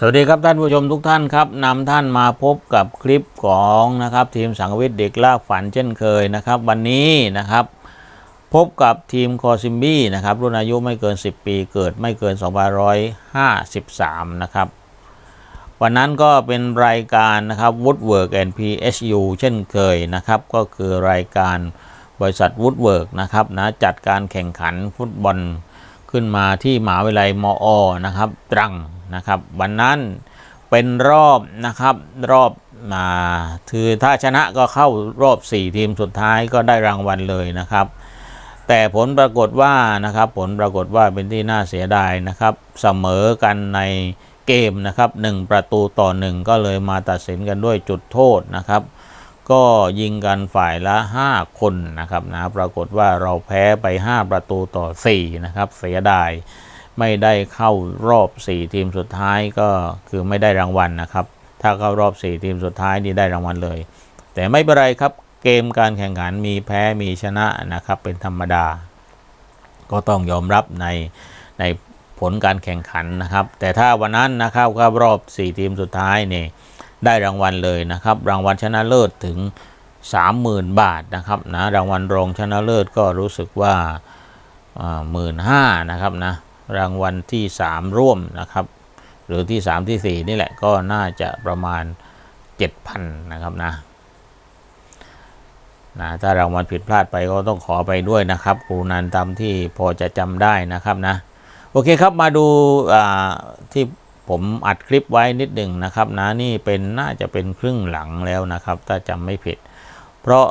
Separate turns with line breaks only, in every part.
สวัสดีครับท่านผู้ชมทุกท่านครับนำท่านมาพบกับคลิปของนะครับทีมสังวิทย์เด็กลากฝันเช่นเคยนะครับ วันนี้นะครับ พบกับทีมคอซิมบี้นะครับรุ่นอายุไม่เกิน 10 ปีเกิดไม่เกิน2553 นะครับ วันนั้นก็เป็นรายการนะครับ Woodwork and PSU เช่นเคยนะครับ ก็คือรายการบริษัท Woodwork นะครับนะจัดการแข่งขันฟุตบอล ขึ้นมาที่มหาวิทยาลัยมอนะครับตรังนะครับ วันนั้นเป็นรอบนะครับรอบมาคือถ้าชนะก็เข้ารอบ 4 ทีมสุดท้ายก็ได้รางวัลเลยนะครับ แต่ผลปรากฏว่านะครับผลปรากฏว่าเป็นที่น่าเสียดายนะครับ เสมอกันในเกมนะครับ 1 ประตูต่อ 1 ก็เลยมาตัดสินกันด้วยจุดโทษนะครับ ก็ยิงกันฝ่ายละ 5 คนนะครับนะปรากฏว่าเราแพ้ไป 5 ประตูต่อ 4 นะครับ เสียดายไม่ได้เข้ารอบ 4 ทีมสุดท้ายก็คือไม่ได้รางวัลนะครับ ถ้าเข้ารอบ 4 ทีมสุดท้ายนี่ได้รางวัลเลย แต่ไม่เป็นไรครับเกมการแข่งขันมีแพ้มีชนะนะครับเป็นธรรมดา ก็ต้องยอมรับในในผลการแข่งขันนะครับ แต่ถ้าวันนั้นนะครับก็รอบ 4 ทีมสุดท้ายนี่ ได้รางวัลเลยนะครับ รางวัลชนะเลิศถึง 30,000 บาทนะครับนะรางวัลรองชนะเลิศก็รู้สึกว่าหมื่นห้านะครับนะรางวัลที่ 3 ร่วมนะครับ หรือที่ 3 ที่ 4 นี่แหละก็น่าจะประมาณ 7,000นะครับนะนะถ้ารางวัลผิดพลาดไปก็ต้องขอไปด้วยนะครับครูนันตามที่พอจะจำได้นะครับนะโอเคครับมาดูที่ ผมอัดคลิปไว้นิดหนึ่งนะครับนะนี่เป็นน่าจะเป็นครึ่งหลังแล้วนะครับ ถ้าจำไม่ผิด เพราะ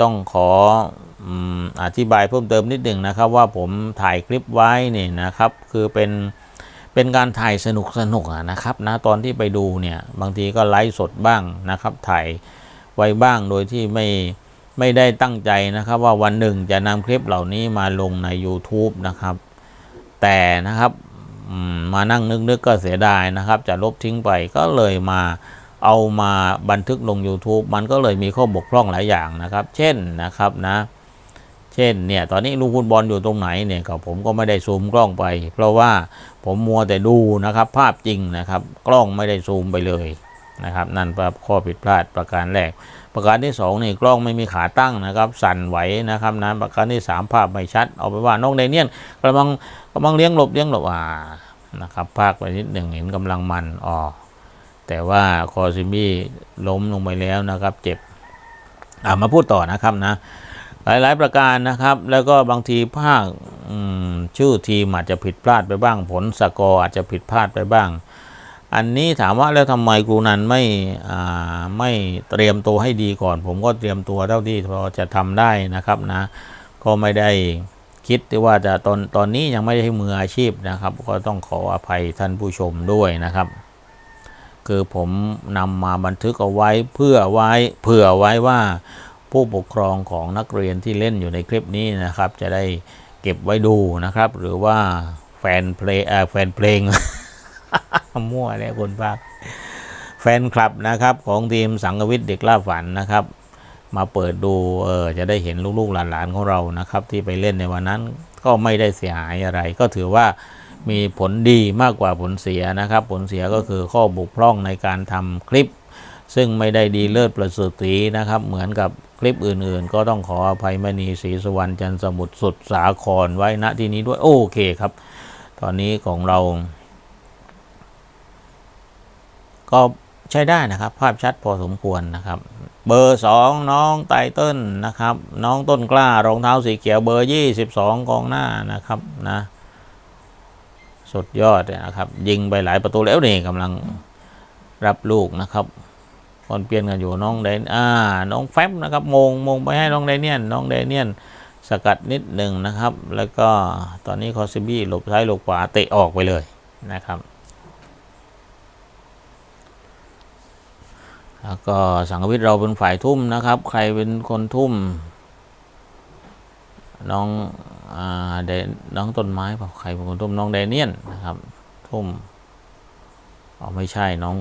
ต้องขออธิบายเพิ่มเติมนิดหนึ่งนะครับว่าผมถ่ายคลิปไว้นี่นะครับคือเป็นเป็นการถ่ายสนุกสนุกนะครับนะตอนที่ไปดูเนี่ยบางทีก็ไลฟ์สดบ้างนะครับ ถ่ายไว้บ้างโดยที่ไม่ไม่ได้ตั้งใจนะครับว่าวันหนึ่งจะนำคลิปเหล่านี้มาลงใน YouTube นะครับ แต่นะครับ มานั่งนึกๆก็เสียดายนะครับ จะลบทิ้งไปก็เลยมาเอามาบันทึกลง YouTube มันก็เลยมีข้อบกพร่องหลายอย่างนะครับ เช่นนะครับนะ เช่นเนี่ยตอนนี้ลูกฟุตบอลอยู่ตรงไหนเนี่ยก็ผมก็ไม่ได้ซูมกล้องไป เพราะว่าผมมัวแต่ดูนะครับ ภาพจริงนะครับ กล้องไม่ได้ซูมไปเลยนะครับ นั่นเป็นข้อผิดพลาดประการแรก ประการที่2นี่กล้องไม่มีขาตั้งนะครับสั่นไหวนะครับนะประการที่ 3 ภาพไม่ชัด เอาไปว่าน้องเดเนียนกำลังกำลังเลี้ยงหลบเลี้ยงหลบอ่านะครับภาคไปนิดหนึ่งเห็นกำลังมันอ๋อแต่ว่าคอซิมี่ล้มลงไปแล้วนะครับ เจ็บอ่ามาพูดต่อนะครับนะหลาย ๆ ประการนะครับ แล้วก็บางทีภาคชื่อทีมอาจจะผิดพลาดไปบ้าง ผลสกอร์อาจจะผิดพลาดไปบ้าง อันนี้ถามว่าแล้วทำไมครูนันไม่ไม่เตรียมตัวให้ดีก่อน ผมก็เตรียมตัวเท่าที่พอจะทำได้นะครับนะ ก็ไม่ได้คิดว่าจะตอนตอนนี้ยังไม่ได้ให้มืออาชีพนะครับ ก็ต้องขออภัยท่านผู้ชมด้วยนะครับ คือผมนำมาบันทึกเอาไว้เพื่อไว้เผื่อไว้ว่าผู้ปกครองของนักเรียนที่เล่นอยู่ในคลิปนี้นะครับ จะได้เก็บไว้ดูนะครับ หรือว่าแฟนเพลงแฟนเพลง มั่วเลยคนภาคแฟนคลับนะครับ ของทีมสังกวิทย์เด็กล่าฝันนะครับ มาเปิดดูเออจะได้เห็นลูกๆหลานๆของเรานะครับ ที่ไปเล่นในวันนั้นก็ไม่ได้เสียหายอะไร ก็ถือว่ามีผลดีมากกว่าผลเสียนะครับ ผลเสียก็คือข้อบกพร่องในการทำคลิป ซึ่งไม่ได้ดีเลิศประเสริฐีนะครับ เหมือนกับคลิปอื่นๆ ก็ต้องขออภัยมณีศรีสุวรรณจันสมุทรสุดสาครไว้ณที่นี้ด้วยโอเคครับ ตอนนี้ของเรา ก็ใช้ได้นะครับ ภาพชัดพอสมควรนะครับ เบอร์สองน้องไตเติ้ลนะครับ น้องต้นกล้ารองเท้าสีเขียวเบอร์ยี่สิบสองกองหน้านะครับนะสุดยอดนะครับ ยิงไปหลายประตูแล้วนี่กำลังรับลูกนะครับคนเปลี่ยนกันอยู่น้องเดนอ่าน้องแฟบนะครับมงมงไปให้น้องเดเนียนน้องเดเนียนสกัดนิดหนึ่งนะครับ แล้วก็ตอนนี้คอซิบี้หลบซ้ายหลบขวาเตะออกไปเลยนะครับ แล้วก็สังกวิทย์เราเป็นฝ่ายทุ่มนะครับ ใครเป็นคนทุ่ม น้องอ่าเดน้องต้นไม้เปล่าใครเป็นคนทุ่มน้องเดเนียนนะครับ ทุ่มอ๋อไม่ใช่น้อง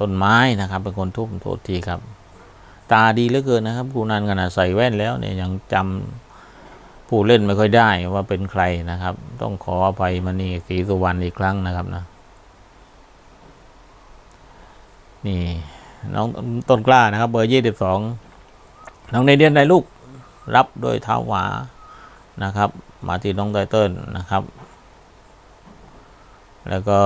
ต้นไม้นะครับ เป็นคนทุ่มโทษทีครับ ตาดีเหลือเกินนะครับกูนันขนาดใส่แว่นแล้วเนี่ยยังจำผู้เล่นไม่ค่อยได้ว่าเป็นใครนะครับ ต้องขออภัยมณีศรีสุวรรณอีกครั้งนะครับนะนี่ น้องต้นกล้านะครับ เบอร์ยี่สิบสองน้องในเดียนได้ลูกรับโดยเท้าขวานะครับ มาที่น้องไตเติ้ลนะครับ แล้วก็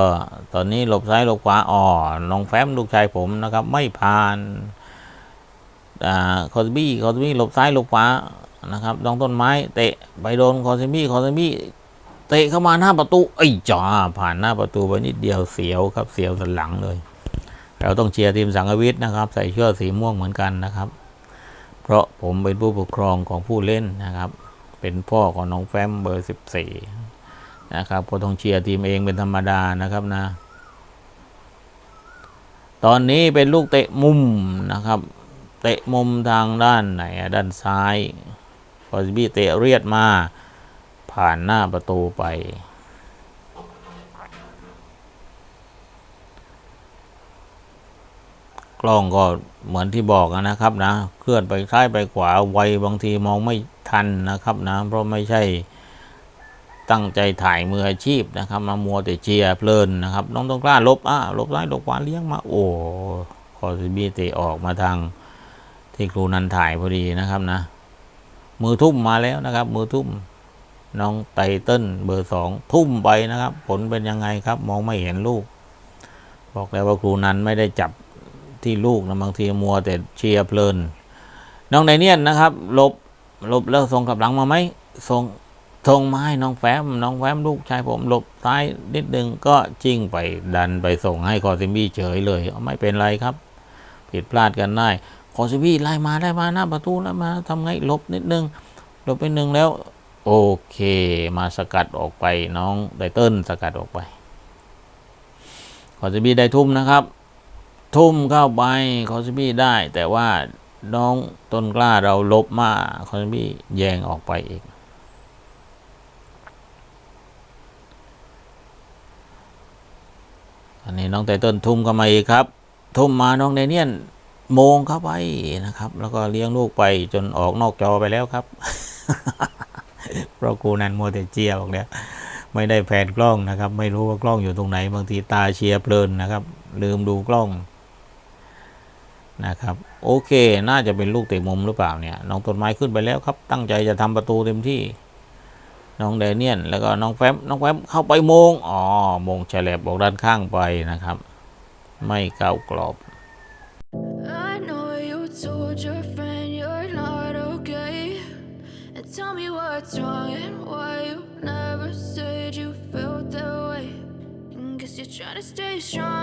ตอนนี้หลบซ้ายหลบขวาอ๋อน้องแฟ้มลูกชายผมนะครับ ไม่ผ่านอ่าคอสบี้คอสบี้หลบซ้ายหลบขวานะครับน้องต้นไม้เตะไปโดนคอสบี้คอสบี้เตะเข้ามาหน้าประตูไอ้จ้าผ่านหน้าประตูไปนิดเดียวเสียวครับเสียวสันหลังเลย เราต้องเชียร์ทีมสังกวิทย์นะครับ ใส่เสื้อสีม่วงเหมือนกันนะครับ เพราะผมเป็นผู้ปกครองของผู้เล่นนะครับ เป็นพ่อของน้องแฟ้มเบอร์สิบสี่นะครับก็ต้องเชียร์ทีมเองเป็นธรรมดานะครับนะ ตอนนี้เป็นลูกเตะมุมนะครับ เตะมุมทางด้านไหนด้านซ้ายพอสบี้เตะเรียดมา ผ่านหน้าประตูไป ล้องก็เหมือนที่บอกนะครับนะ เคลื่อนไปซ้ายไปขวาไวบางทีมองไม่ทันนะครับนะ เพราะไม่ใช่ตั้งใจถ่ายมืออาชีพนะครับ มามัวแต่เชียร์เพลินนะครับ น้องต้องกล้าลบอะลบซ้ายลบขวาเลี้ยงมาโอ้คอซิบีเตะออกมาทางที่ครูนันถ่ายพอดีนะครับนะ มือทุ่มมาแล้วนะครับ มือทุ่มน้องไตเติ้ลเบอร์สองทุ่มไปนะครับ ผลเป็นยังไงครับ มองไม่เห็นลูก บอกแล้วว่าครูนันไม่ได้จับ ที่ลูกนะบางทีมัวแต่เชียร์เพลิน น้องไดเนียนนะครับลบลบแล้วส่งกลับหลังมาไหมส่งส่งมาให้น้องแฟ้มน้องแฟ้มลูกชายผมหลบซ้ายนิดนึงก็จิ้งไปดันไปส่งให้คอซิมี่เฉยเลยไม่เป็นไรครับ ผิดพลาดกันได้คอซิมี่ไล่มาได้มาหน้าประตูแล้วมาทำไงลบนิดนึงลบไปหนึ่งแล้ว โอเคมาสกัดออกไปน้องไดเติ้ลสกัดออกไปคอซิมี่ได้ทุ่มนะครับ ทุ่มเข้าไปคอสบี้ได้ แต่ว่าน้องต้นกล้าเราลบมาคอสบี้แยงออกไปอีก อันนี้น้องไตเติ้ลทุ่มเข้ามาอีกครับ ทุ่มมาน้องเดเนียนโมงเข้าไปนะครับ แล้วก็เลี้ยงลูกไปจนออกนอกจอไปแล้วครับ เพราะกูนันโมวแต่เจียบอกเนี่ยไม่ได้แผนกล้องนะครับ ไม่รู้ว่ากล้องอยู่ตรงไหน บางทีตาเชียร์เพลินนะครับ ลืมดูกล้อง นะครับโอเค น่าจะเป็นลูกเตะมุมหรือเปล่าเนี่ยน้องต้นไม้ขึ้นไปแล้วครับ ตั้งใจจะทำประตูเต็มที่ น้องแดเนียนแล้วก็น้องแฟมน้องแฟมเข้าไปมงอ๋อมงแฉลบบอกด้านข้างไปนะครับ ไม่เก้ากรอบ
Tell me what's wrong and why you never said you felt that way. Guess you're trying to stay strong.